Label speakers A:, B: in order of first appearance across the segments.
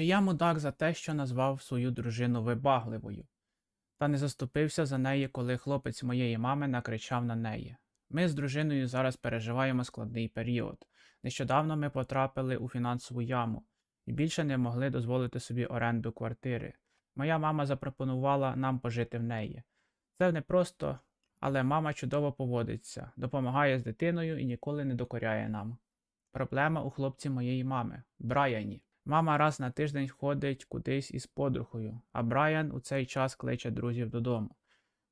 A: Чи я мудак за те, що назвав свою дружину вибагливою, та не заступився за неї, коли хлопець моєї мами накричав на неї. Ми з дружиною зараз переживаємо складний період. Нещодавно ми потрапили у фінансову яму і більше не могли дозволити собі оренду квартири. Моя мама запропонувала нам пожити в неї. Це не просто, але мама чудово поводиться, допомагає з дитиною і ніколи не докоряє нам. Проблема у хлопці моєї мами Брайані. Мама раз на тиждень ходить кудись із подругою, а Брайан у цей час кличе друзів додому.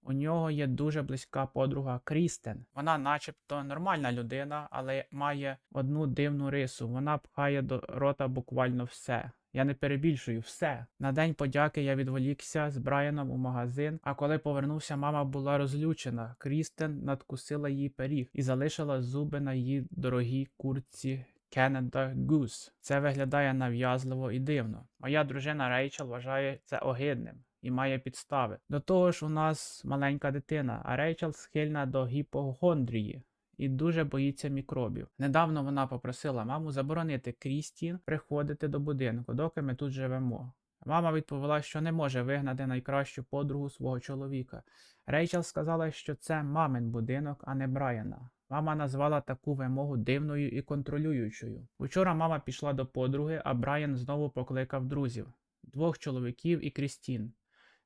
A: У нього є дуже близька подруга Крістен. Вона, начебто, нормальна людина, але має одну дивну рису. Вона пхає до рота буквально все. Я не перебільшую все. На день подяки я відволікся з Брайаном у магазин, а коли повернувся, мама була розлючена. Крістен надкусила їй пиріг і залишила зуби на її дорогій курці Canada Goose. Це виглядає нав'язливо і дивно. Моя дружина Рейчел вважає це огидним і має підстави. До того ж, у нас маленька дитина, а Рейчел схильна до гіпохондрії. І дуже боїться мікробів. Недавно вона попросила маму заборонити Крістін приходити до будинку, доки ми тут живемо. Мама відповіла, що не може вигнати найкращу подругу свого чоловіка. Рейчел сказала, що це мамин будинок, а не Брайана. Мама назвала таку вимогу дивною і контролюючою. Учора мама пішла до подруги, а Брайан знову покликав друзів двох чоловіків і Крістін.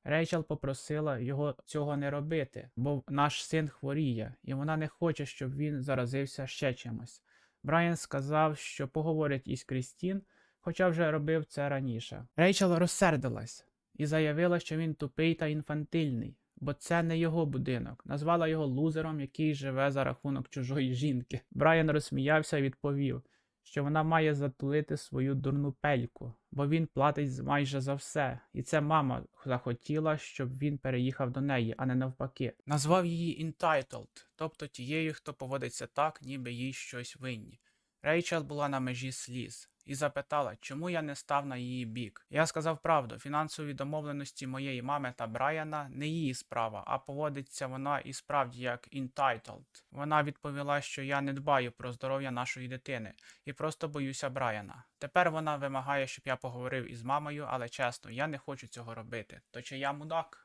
A: Рейчел попросила його цього не робити, бо наш син хворіє, і вона не хоче, щоб він заразився ще чимось. Брайан сказав, що поговорить із Крістін, хоча вже робив це раніше. Рейчел розсердилась і заявила, що він тупий та інфантильний, бо це не його будинок. Назвала його лузером, який живе за рахунок чужої жінки. Брайан розсміявся і відповів, що вона має затулити свою дурну пельку, бо він платить майже за все, і це мама захотіла, щоб він переїхав до неї, а не навпаки. Назвав її entitled, тобто тією, хто поводиться так, ніби їй щось винні. Рейчел була на межі сліз і запитала, чому я не став на її бік. Я сказав правду, фінансові домовленості моєї мами та Брайана не її справа, а поводиться вона і справді як entitled. Вона відповіла, що я не дбаю про здоров'я нашої дитини і просто боюся Брайана. Тепер вона вимагає, щоб я поговорив із мамою, але чесно, я не хочу цього робити. То чи я мудак?